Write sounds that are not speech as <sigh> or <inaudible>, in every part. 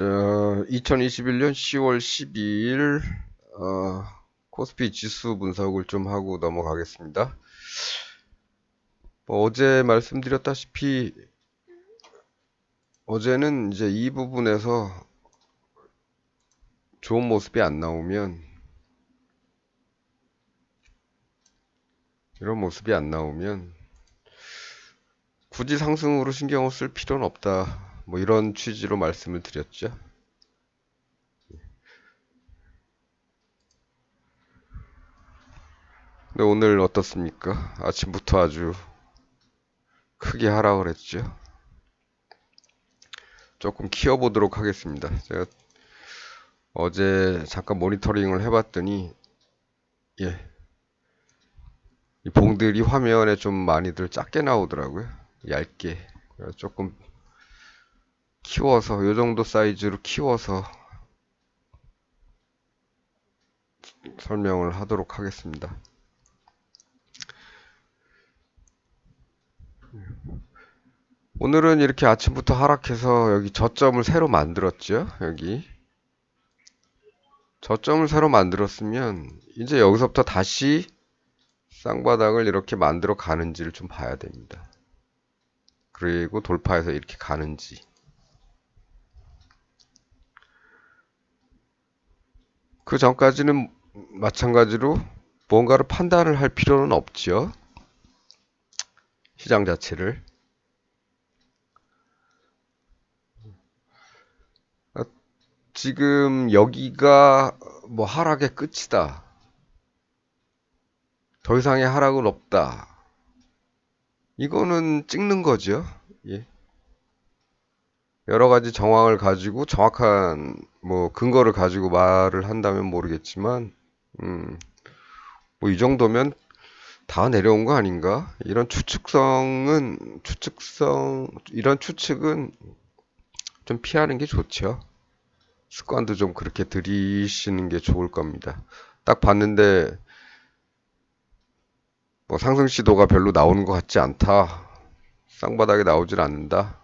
자, 2021년 10월 12일 어, 코스피 지수 분석을 좀 하고 넘어가겠습니다. 뭐 어제 말씀드렸다시피 어제는 이제 이 부분에서 좋은 모습이 안 나오면 이런 모습이 안 나오면 굳이 상승으로 신경을 쓸 필요는 없다. 뭐 이런 취지로 말씀을 드렸죠. 근데 오늘 어떻습니까? 아침부터 아주 크게 하라 그랬죠. 조금 키워보도록 하겠습니다. 제가 어제 잠깐 모니터링을 해봤더니 예, 이 봉들이 화면에 좀 많이들 작게 나오더라고요. 얇게. 조금 키워서 요 정도 사이즈로 키워서 설명을 하도록 하겠습니다. 오늘은 이렇게 아침부터 하락해서 여기 저점을 새로 만들었죠. 여기 저점을 새로 만들었으면 이제 여기서부터 다시 쌍바닥을 이렇게 만들어 가는지를 좀 봐야 됩니다. 그리고 돌파해서 이렇게 가는지 그 전까지는 마찬가지로 뭔가를 판단을 할 필요는 없죠. 시장 자체를. 아, 지금 여기가 뭐 하락의 끝이다. 더 이상의 하락은 없다. 이거는 찍는 거죠. 예. 여러 가지 정황을 가지고 정확한 뭐 근거를 가지고 말을 한다면 모르겠지만 음, 뭐 이 정도면 다 내려온 거 아닌가? 이런 추측성은 추측성 이런 추측은 좀 피하는 게 좋죠. 습관도 좀 그렇게 들이시는 게 좋을 겁니다. 딱 봤는데 뭐 상승 시도가 별로 나오는 것 같지 않다. 쌍바닥에 나오질 않는다.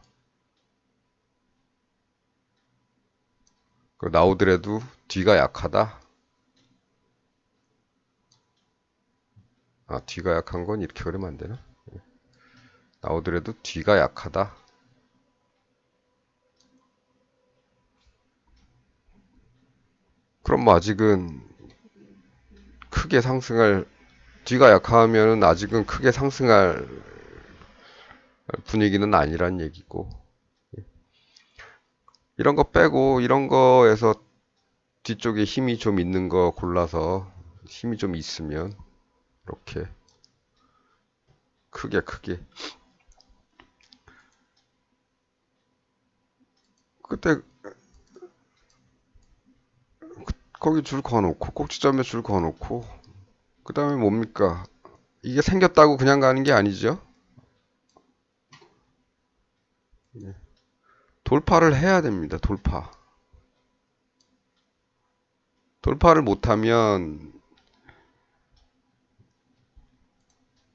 나오더라도 뒤가 약하다. 아, 뒤가 약한 건 이렇게 그리면 안 되나? 나오더라도 뒤가 약하다. 그럼 뭐 아직은 크게 상승할 뒤가 약하면은 아직은 크게 상승할 분위기는 아니란 얘기고 이런 거 빼고 이런 거에서 뒤쪽에 힘이 좀 있는 거 골라서 힘이 좀 있으면 이렇게 크게 크게. 그때 거기 줄 그어놓고 꼭지점에 줄 그어놓고 그 다음에 뭡니까? 이게 생겼다고 그냥 가는 게 아니죠? 네. 돌파를 해야 됩니다 돌파. 돌파를 못하면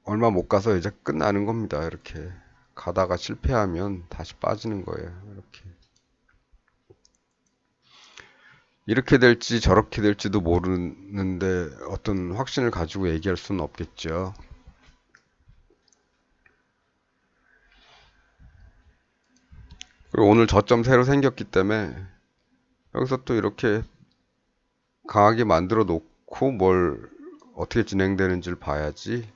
얼마 못 가서 이제 끝나는 겁니다 이렇게. 가다가 실패하면 다시 빠지는 거예요 이렇게. 이렇게 될지 저렇게 될지도 모르는데 어떤 확신을 가지고 얘기할 수는 없겠죠. 그리고 오늘 저점 새로 생겼기 때문에 여기서 또 이렇게 강하게 만들어 놓고 뭘 어떻게 진행되는지를 봐야지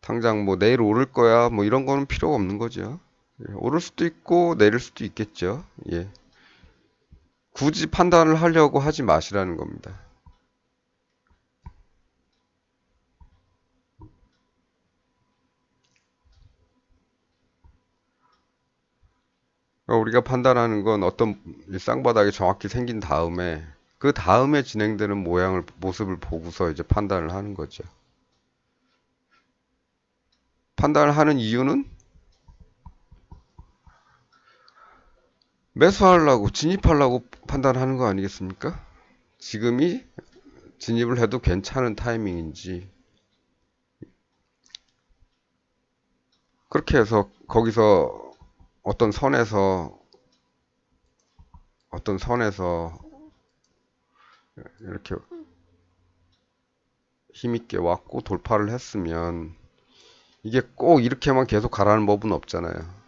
당장 뭐 내일 오를 거야 뭐 이런 거는 필요가 없는 거죠. 예, 오를 수도 있고 내릴 수도 있겠죠. 예. 굳이 판단을 하려고 하지 마시라는 겁니다. 그러니까 우리가 판단하는 건 어떤 쌍바닥이 정확히 생긴 다음에 그 다음에 진행되는 모양을 모습을 보고서 이제 판단을 하는 거죠. 판단을 하는 이유는 매수하려고 진입하려고 판단하는 거 아니겠습니까? 지금이 진입을 해도 괜찮은 타이밍인지 그렇게 해서 거기서 어떤 선에서 어떤 선에서 이렇게 힘있게 왔고 돌파를 했으면 이게 꼭 이렇게만 계속 가라는 법은 없잖아요.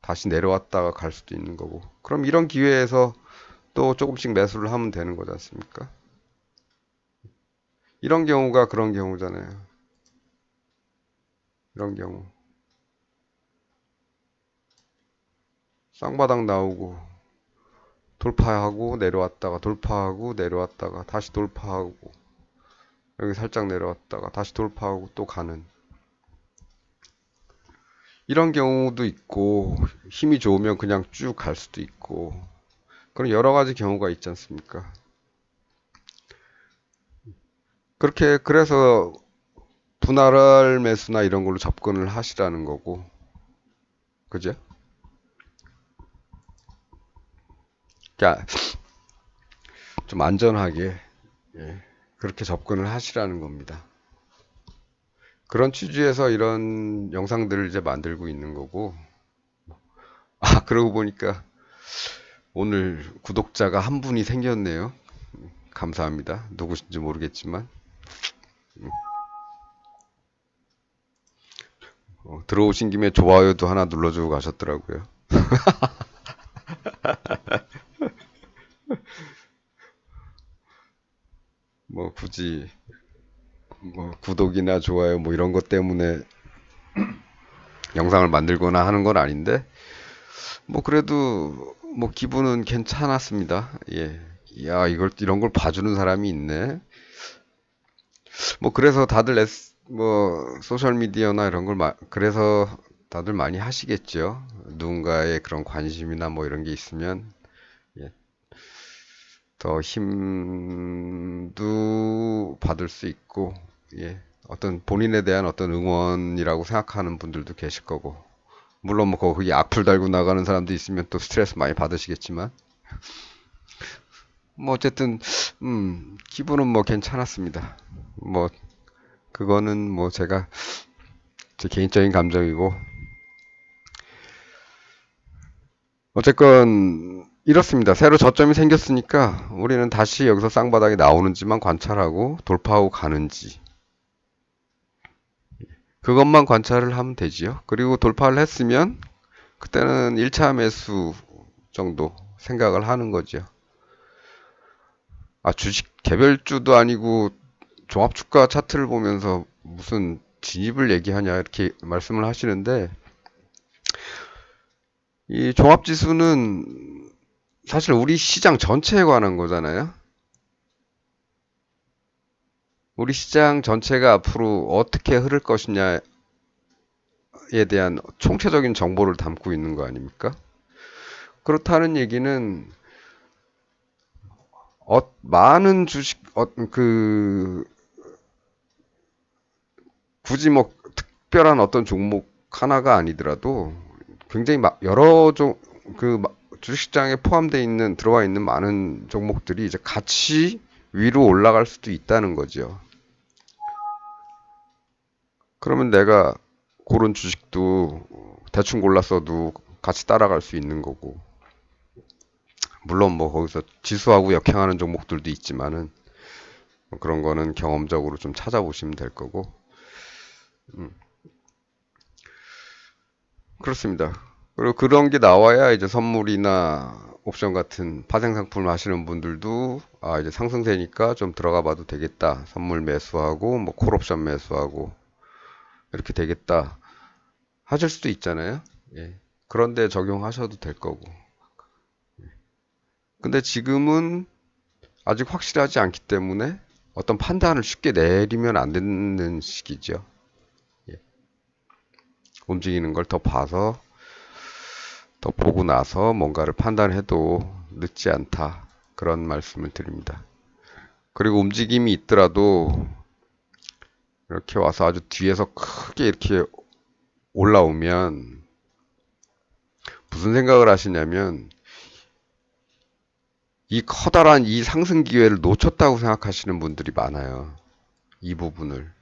다시 내려왔다가 갈 수도 있는 거고. 그럼 이런 기회에서 또 조금씩 매수를 하면 되는 거지 않습니까? 이런 경우가 그런 경우잖아요. 이런 경우. 쌍바닥 나오고 돌파하고 내려왔다가 돌파하고 내려왔다가 다시 돌파하고 여기 살짝 내려왔다가 다시 돌파하고 또 가는 이런 경우도 있고 힘이 좋으면 그냥 쭉 갈 수도 있고 그런 여러 가지 경우가 있지 않습니까? 그렇게 그래서 분할할 매수나 이런 걸로 접근을 하시라는 거고 그죠? 그러니까 좀 안전하게 예, 그렇게 접근을 하시라는 겁니다. 그런 취지에서 이런 영상들을 이제 만들고 있는 거고 아 그러고 보니까 오늘 구독자가 한 분이 생겼네요. 감사합니다. 누구신지 모르겠지만 어, 들어오신 김에 좋아요도 하나 눌러주고 가셨더라고요. <laughs> 뭐 굳이 뭐 구독이나 좋아요 뭐 이런 것 때문에 영상을 만들거나 하는 건 아닌데 뭐 그래도 뭐 기분은 괜찮았습니다. 예. 야, 이걸 이런 걸 봐주는 사람이 있네. 뭐 그래서 다들 S, 뭐 소셜 미디어나 이런 걸 마, 그래서 다들 많이 하시겠죠. 누군가의 그런 관심이나 뭐 이런 게 있으면 예. 더 힘도 받을 수 있고 예. 어떤 본인에 대한 어떤 응원이라고 생각하는 분들도 계실 거고 물론 뭐 거기 악플 달고 나가는 사람도 있으면 또 스트레스 많이 받으시겠지만 <laughs> 뭐 어쨌든 음 기분은 뭐 괜찮았습니다. 뭐 그거는 뭐 제가 제 개인적인 감정이고 어쨌건 이렇습니다. 새로 저점이 생겼으니까 우리는 다시 여기서 쌍바닥이 나오는지만 관찰하고 돌파하고 가는지 그것만 관찰을 하면 되지요. 그리고 돌파를 했으면 그때는 1차 매수 정도 생각을 하는 거죠. 아, 주식 개별주도 아니고 종합주가 차트를 보면서 무슨 진입을 얘기하냐 이렇게 말씀을 하시는데 이 종합지수는 사실 우리 시장 전체에 관한 거잖아요. 우리 시장 전체가 앞으로 어떻게 흐를 것이냐에 대한 총체적인 정보를 담고 있는 거 아닙니까? 그렇다는 얘기는 어, 많은 주식 어, 그 굳이 뭐 특별한 어떤 종목 하나가 아니더라도 굉장히 막 여러 종 그 주식시장에 포함되어 있는 들어와 있는 많은 종목들이 이제 같이 위로 올라갈 수도 있다는 거죠. 그러면 내가 고른 주식도 대충 골랐어도 같이 따라갈 수 있는 거고. 물론 뭐 거기서 지수하고 역행하는 종목들도 있지만은 뭐 그런 거는 경험적으로 좀 찾아보시면 될 거고. 음. 그렇습니다. 그리고 그런 게 나와야 이제 선물이나 옵션 같은 파생 상품을 하시는 분들도 아 이제 상승세니까 좀 들어가 봐도 되겠다. 선물 매수하고 뭐 콜옵션 매수하고 이렇게 되겠다 하실 수도 있잖아요. 예. 그런데 적용하셔도 될 거고. 예. 근데 지금은 아직 확실하지 않기 때문에 어떤 판단을 쉽게 내리면 안 되는 시기죠. 예. 움직이는 걸 더 봐서 더 보고 나서 뭔가를 판단해도 늦지 않다. 그런 말씀을 드립니다. 그리고 움직임이 있더라도 이렇게 와서 아주 뒤에서 크게 이렇게 올라오면 무슨 생각을 하시냐면 이 커다란 이 상승 기회를 놓쳤다고 생각하시는 분들이 많아요. 이 부분을.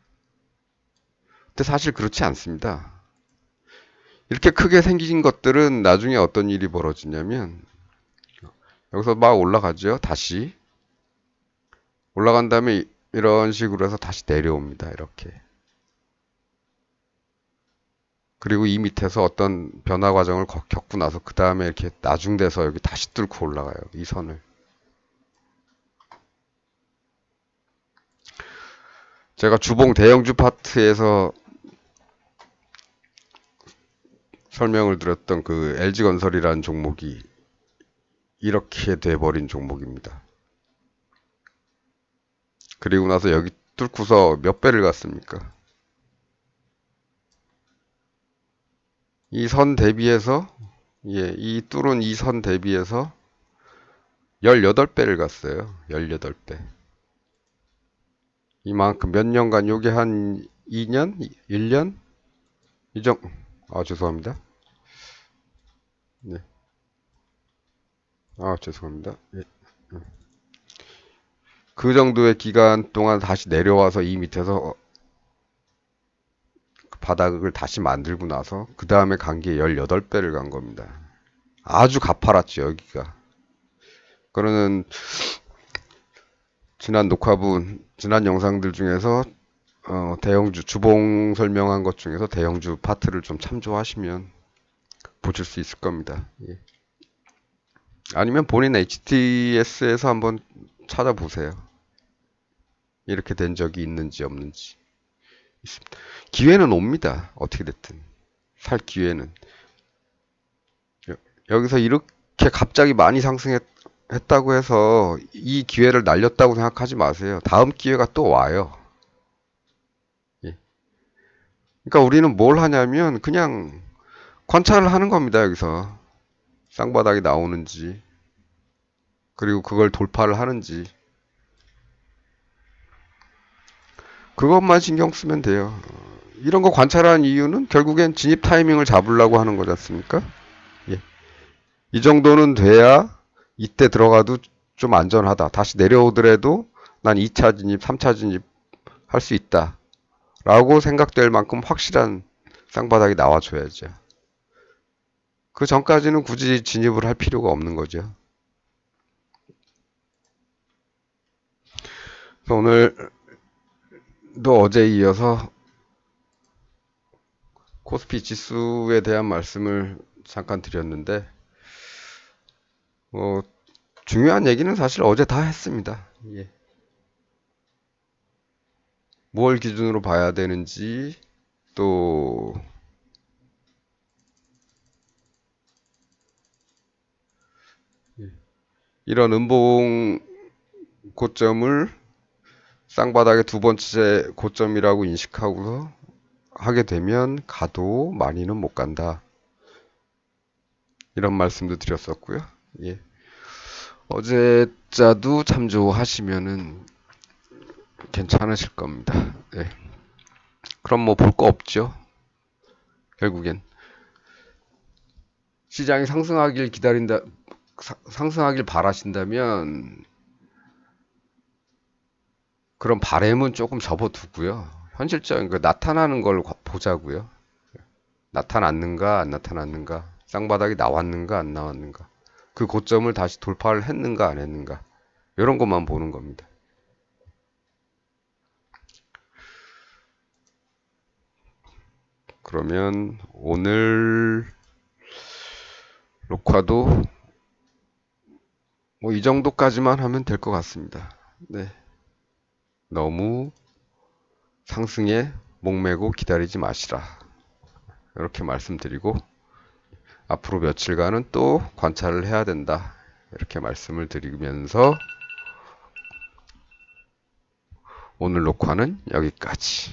근데 사실 그렇지 않습니다. 이렇게 크게 생긴 것들은 나중에 어떤 일이 벌어지냐면 여기서 막 올라가죠. 다시. 올라간 다음에 이- 이런 식으로 해서 다시 내려옵니다. 이렇게. 그리고 이 밑에서 어떤 변화 과정을 거- 겪고 나서 그 다음에 이렇게 나중돼서 여기 다시 뚫고 올라가요. 이 선을. 제가 주봉 대형주 파트에서 설명을 드렸던 그 LG건설이라는 종목이 이렇게 돼버린 종목입니다. 그리고 나서 여기 뚫고서 몇 배를 갔습니까? 이 선 대비해서 예, 이 뚫은 이 선 대비해서 18배를 갔어요. 18배. 이만큼 몇 년간 요게 한 2년? 1년? 이정 아 죄송합니다. 네. 아 죄송합니다. 예. 음. 그 정도의 기간 동안 다시 내려와서 이 밑에서 어, 그 바닥을 다시 만들고 나서 그 다음에 간 게 18배를 간 겁니다. 아주 가파랐죠 여기가. 그러는 지난 녹화분, 지난 영상들 중에서 어, 대형주 주봉 설명한 것 중에서 대형주 파트를 좀 참조하시면 보실 수 있을 겁니다. 예. 아니면 본인 HTS에서 한번 찾아보세요. 이렇게 된 적이 있는지 없는지. 기회는 옵니다. 어떻게 됐든. 살 기회는. 여- 여기서 이렇게 갑자기 많이 상승했다고 해서 이 기회를 날렸다고 생각하지 마세요. 다음 기회가 또 와요. 예. 그러니까 우리는 뭘 하냐면 그냥 관찰을 하는 겁니다. 여기서 쌍바닥이 나오는지 그리고 그걸 돌파를 하는지 그것만 신경 쓰면 돼요. 어, 이런 거 관찰하는 이유는 결국엔 진입 타이밍을 잡으려고 하는 거지 않습니까? 예. 이 정도는 돼야 이때 들어가도 좀 안전하다. 다시 내려오더라도 난 2차 진입, 3차 진입 할 수 있다. 라고 생각될 만큼 확실한 쌍바닥이 나와줘야죠. 그 전까지는 굳이 진입을 할 필요가 없는 거죠. 오늘도 어제 이어서 코스피 지수에 대한 말씀을 잠깐 드렸는데, 뭐, 중요한 얘기는 사실 어제 다 했습니다. 예. 뭘 기준으로 봐야 되는지, 또, 이런 음봉 고점을 쌍바닥의 두 번째 고점이라고 인식하고서 하게 되면 가도 많이는 못 간다. 이런 말씀도 드렸었고요. 예. 어제자도 참조하시면은 괜찮으실 겁니다. 예. 그럼 뭐 볼 거 없죠. 결국엔 시장이 상승하길 기다린다, 사- 상승하길 바라신다면 그런 바램은 조금 접어두고요. 현실적인 그 나타나는 걸 과- 보자고요. 나타났는가 안 나타났는가, 쌍바닥이 나왔는가 안 나왔는가, 그 고점을 다시 돌파를 했는가 안 했는가, 이런 것만 보는 겁니다. 그러면 오늘 녹화도 뭐 이 정도까지만 하면 될 것 같습니다. 네. 너무 상승에 목매고 기다리지 마시라. 이렇게 말씀드리고 앞으로 며칠간은 또 관찰을 해야 된다. 이렇게 말씀을 드리면서 오늘 녹화는 여기까지.